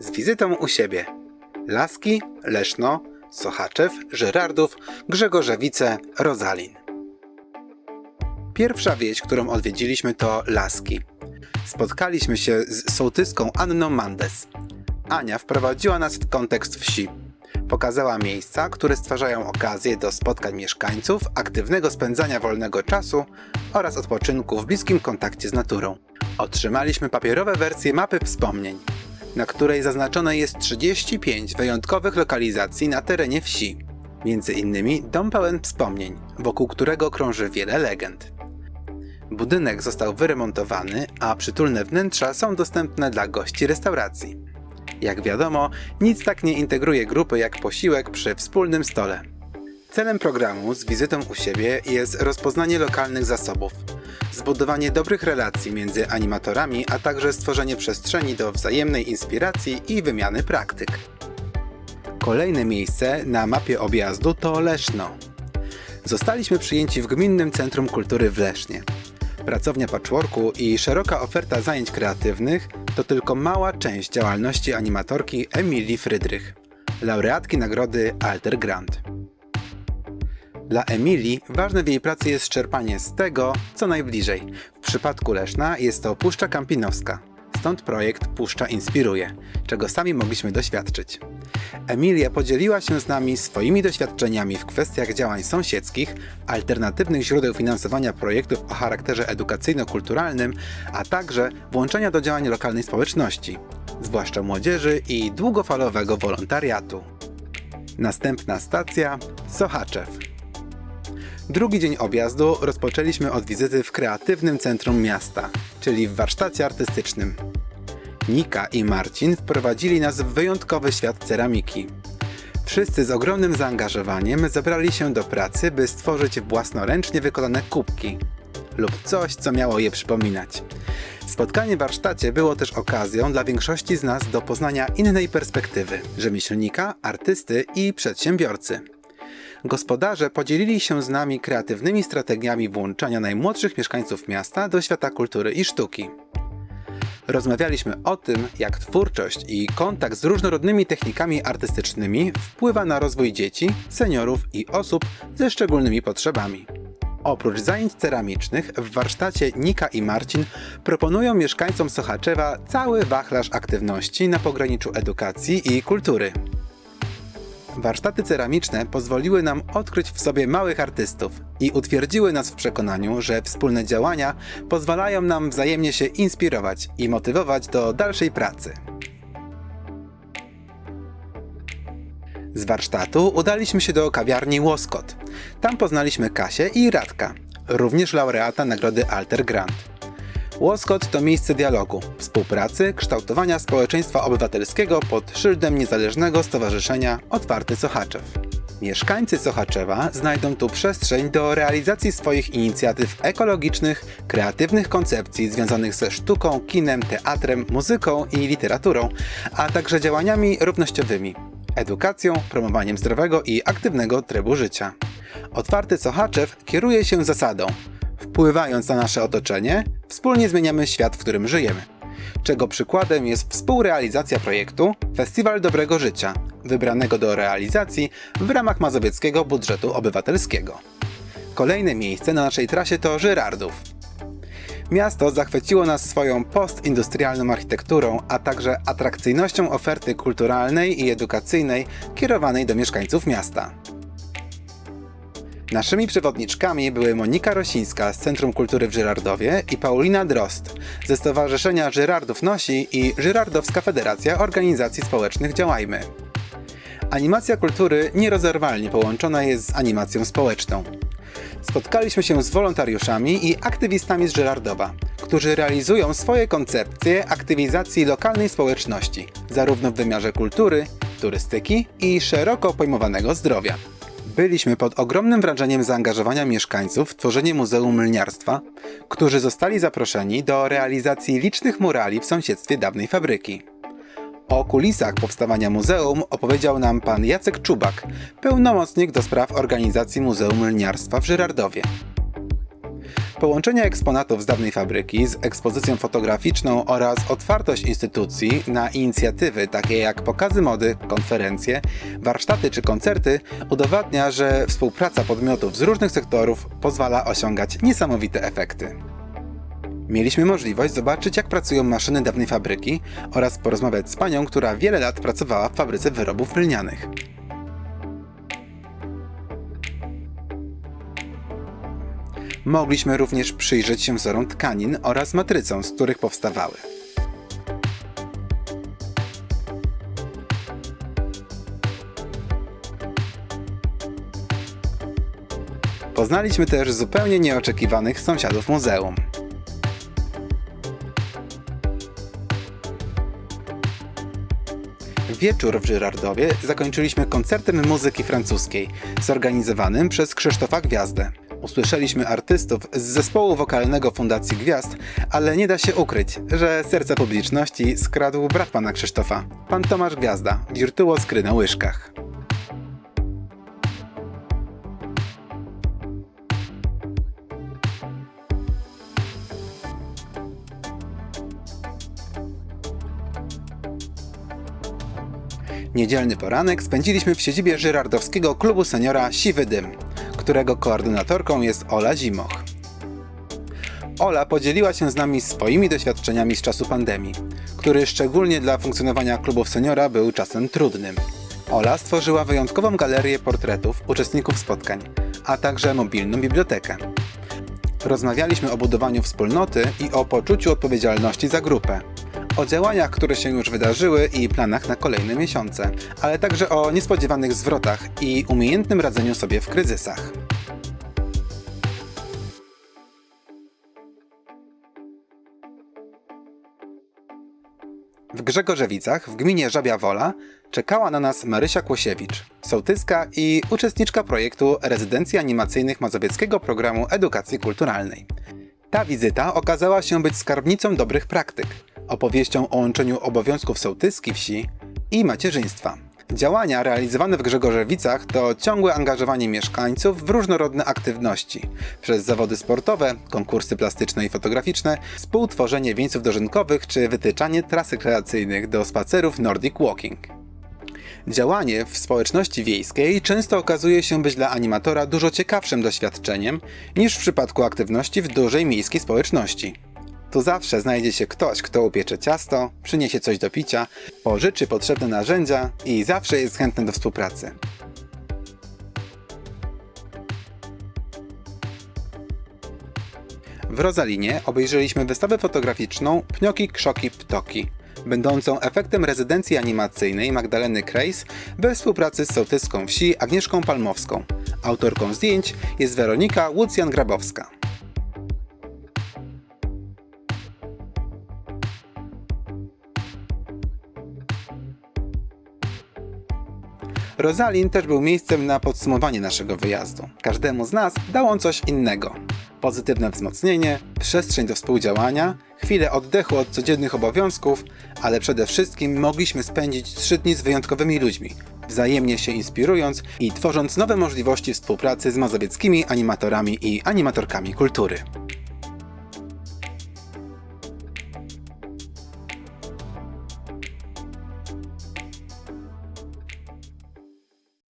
z wizytą u siebie. Laski, Leszno, Sochaczew, Żyrardów, Grzegorzewice, Rozalin. Pierwsza wieś, którą odwiedziliśmy to Laski. Spotkaliśmy się z sołtyską Anną Mandes. Ania wprowadziła nas w kontekst wsi. Pokazała miejsca, które stwarzają okazję do spotkań mieszkańców, aktywnego spędzania wolnego czasu oraz odpoczynku w bliskim kontakcie z naturą. Otrzymaliśmy papierowe wersje mapy wspomnień, na której zaznaczone jest 35 wyjątkowych lokalizacji na terenie wsi. Między innymi dom pełen wspomnień, wokół którego krąży wiele legend. Budynek został wyremontowany, a przytulne wnętrza są dostępne dla gości restauracji. Jak wiadomo, nic tak nie integruje grupy jak posiłek przy wspólnym stole. Celem programu z wizytą u siebie jest rozpoznanie lokalnych zasobów, zbudowanie dobrych relacji między animatorami, a także stworzenie przestrzeni do wzajemnej inspiracji i wymiany praktyk. Kolejne miejsce na mapie objazdu to Leszno. Zostaliśmy przyjęci w Gminnym Centrum Kultury w Lesznie. Pracownia patchworku i szeroka oferta zajęć kreatywnych to tylko mała część działalności animatorki Emilii Frydrych, laureatki nagrody Alter Grant. Dla Emilii ważne w jej pracy jest czerpanie z tego, co najbliżej. W przypadku Leszna jest to Puszcza Kampinowska. Stąd projekt Puszcza Inspiruje, czego sami mogliśmy doświadczyć. Emilia podzieliła się z nami swoimi doświadczeniami w kwestiach działań sąsiedzkich, alternatywnych źródeł finansowania projektów o charakterze edukacyjno-kulturalnym, a także włączenia do działań lokalnej społeczności, zwłaszcza młodzieży i długofalowego wolontariatu. Następna stacja Sochaczew. Drugi dzień objazdu rozpoczęliśmy od wizyty w kreatywnym centrum miasta, czyli w warsztacie artystycznym. Nika i Marcin wprowadzili nas w wyjątkowy świat ceramiki. Wszyscy z ogromnym zaangażowaniem zabrali się do pracy, by stworzyć własnoręcznie wykonane kubki lub coś, co miało je przypominać. Spotkanie w warsztacie było też okazją dla większości z nas do poznania innej perspektywy rzemieślnika, artysty i przedsiębiorcy. Gospodarze podzielili się z nami kreatywnymi strategiami włączania najmłodszych mieszkańców miasta do świata kultury i sztuki. Rozmawialiśmy o tym, jak twórczość i kontakt z różnorodnymi technikami artystycznymi wpływa na rozwój dzieci, seniorów i osób ze szczególnymi potrzebami. Oprócz zajęć ceramicznych, w warsztacie Nika i Marcin proponują mieszkańcom Sochaczewa cały wachlarz aktywności na pograniczu edukacji i kultury. Warsztaty ceramiczne pozwoliły nam odkryć w sobie małych artystów i utwierdziły nas w przekonaniu, że wspólne działania pozwalają nam wzajemnie się inspirować i motywować do dalszej pracy. Z warsztatu udaliśmy się do kawiarni Łoskot. Tam poznaliśmy Kasię i Radka, również laureata nagrody Alter Grant. Łoskot to miejsce dialogu, współpracy, kształtowania społeczeństwa obywatelskiego pod szyldem niezależnego stowarzyszenia Otwarty Sochaczew. Mieszkańcy Sochaczewa znajdą tu przestrzeń do realizacji swoich inicjatyw ekologicznych, kreatywnych koncepcji związanych ze sztuką, kinem, teatrem, muzyką i literaturą, a także działaniami równościowymi, edukacją, promowaniem zdrowego i aktywnego trybu życia. Otwarty Sochaczew kieruje się zasadą Wpływając na nasze otoczenie, wspólnie zmieniamy świat, w którym żyjemy. Czego przykładem jest współrealizacja projektu Festiwal Dobrego Życia, wybranego do realizacji w ramach mazowieckiego budżetu obywatelskiego. Kolejne miejsce na naszej trasie to Żyrardów. Miasto zachwyciło nas swoją postindustrialną architekturą, a także atrakcyjnością oferty kulturalnej i edukacyjnej kierowanej do mieszkańców miasta. Naszymi przewodniczkami były Monika Rosińska z Centrum Kultury w Żyrardowie i Paulina Drost ze Stowarzyszenia Żyrardów Nosi i Żyrardowska Federacja Organizacji Społecznych Działajmy. Animacja kultury nierozerwalnie połączona jest z animacją społeczną. Spotkaliśmy się z wolontariuszami i aktywistami z Żyrardowa, którzy realizują swoje koncepcje aktywizacji lokalnej społeczności, zarówno w wymiarze kultury, turystyki i szeroko pojmowanego zdrowia. Byliśmy pod ogromnym wrażeniem zaangażowania mieszkańców w tworzenie Muzeum Lniarstwa, którzy zostali zaproszeni do realizacji licznych murali w sąsiedztwie dawnej fabryki. O kulisach powstawania muzeum opowiedział nam pan Jacek Czubak, pełnomocnik do spraw organizacji Muzeum Lniarstwa w Żyrardowie. Połączenie eksponatów z dawnej fabryki z ekspozycją fotograficzną oraz otwartość instytucji na inicjatywy takie jak pokazy mody, konferencje, warsztaty czy koncerty udowadnia, że współpraca podmiotów z różnych sektorów pozwala osiągać niesamowite efekty. Mieliśmy możliwość zobaczyć, jak pracują maszyny dawnej fabryki oraz porozmawiać z panią, która wiele lat pracowała w fabryce wyrobów lnianych. Mogliśmy również przyjrzeć się wzorom tkanin oraz matrycom, z których powstawały. Poznaliśmy też zupełnie nieoczekiwanych sąsiadów muzeum. Wieczór w Żyrardowie zakończyliśmy koncertem muzyki francuskiej, zorganizowanym przez Krzysztofa Gwiazdę. Usłyszeliśmy artystów z zespołu wokalnego Fundacji Gwiazd, ale nie da się ukryć, że serce publiczności skradł brat pana Krzysztofa, pan Tomasz Gwiazda, wirtuoz gry na łyżkach. Niedzielny poranek spędziliśmy w siedzibie żyrardowskiego klubu seniora Siwy Dym, którego koordynatorką jest Ola Zimoch. Ola podzieliła się z nami swoimi doświadczeniami z czasu pandemii, który szczególnie dla funkcjonowania klubów seniora był czasem trudnym. Ola stworzyła wyjątkową galerię portretów uczestników spotkań, a także mobilną bibliotekę. Rozmawialiśmy o budowaniu wspólnoty i o poczuciu odpowiedzialności za grupę, o działaniach, które się już wydarzyły i planach na kolejne miesiące, ale także o niespodziewanych zwrotach i umiejętnym radzeniu sobie w kryzysach. W Grzegorzewicach, w gminie Żabia Wola, czekała na nas Marysia Kłosiewicz, sołtyska i uczestniczka projektu rezydencji animacyjnych Mazowieckiego Programu Edukacji Kulturalnej. Ta wizyta okazała się być skarbnicą dobrych praktyk, opowieścią o łączeniu obowiązków sołtyski wsi i macierzyństwa. Działania realizowane w Grzegorzewicach to ciągłe angażowanie mieszkańców w różnorodne aktywności, przez zawody sportowe, konkursy plastyczne i fotograficzne, współtworzenie wieńców dożynkowych czy wytyczanie tras rekreacyjnych do spacerów Nordic Walking. Działanie w społeczności wiejskiej często okazuje się być dla animatora dużo ciekawszym doświadczeniem niż w przypadku aktywności w dużej miejskiej społeczności. Tu zawsze znajdzie się ktoś, kto upiecze ciasto, przyniesie coś do picia, pożyczy potrzebne narzędzia i zawsze jest chętny do współpracy. W Rozalinie obejrzeliśmy wystawę fotograficzną Pnioki, Krzoki, Ptoki, będącą efektem rezydencji animacyjnej Magdaleny Krejs we współpracy z sołtyską wsi Agnieszką Palmowską. Autorką zdjęć jest Weronika Łucjan-Grabowska. Rosalin też był miejscem na podsumowanie naszego wyjazdu. Każdemu z nas dał on coś innego. Pozytywne wzmocnienie, przestrzeń do współdziałania, chwilę oddechu od codziennych obowiązków, ale przede wszystkim mogliśmy spędzić trzy dni z wyjątkowymi ludźmi, wzajemnie się inspirując i tworząc nowe możliwości współpracy z mazowieckimi animatorami i animatorkami kultury.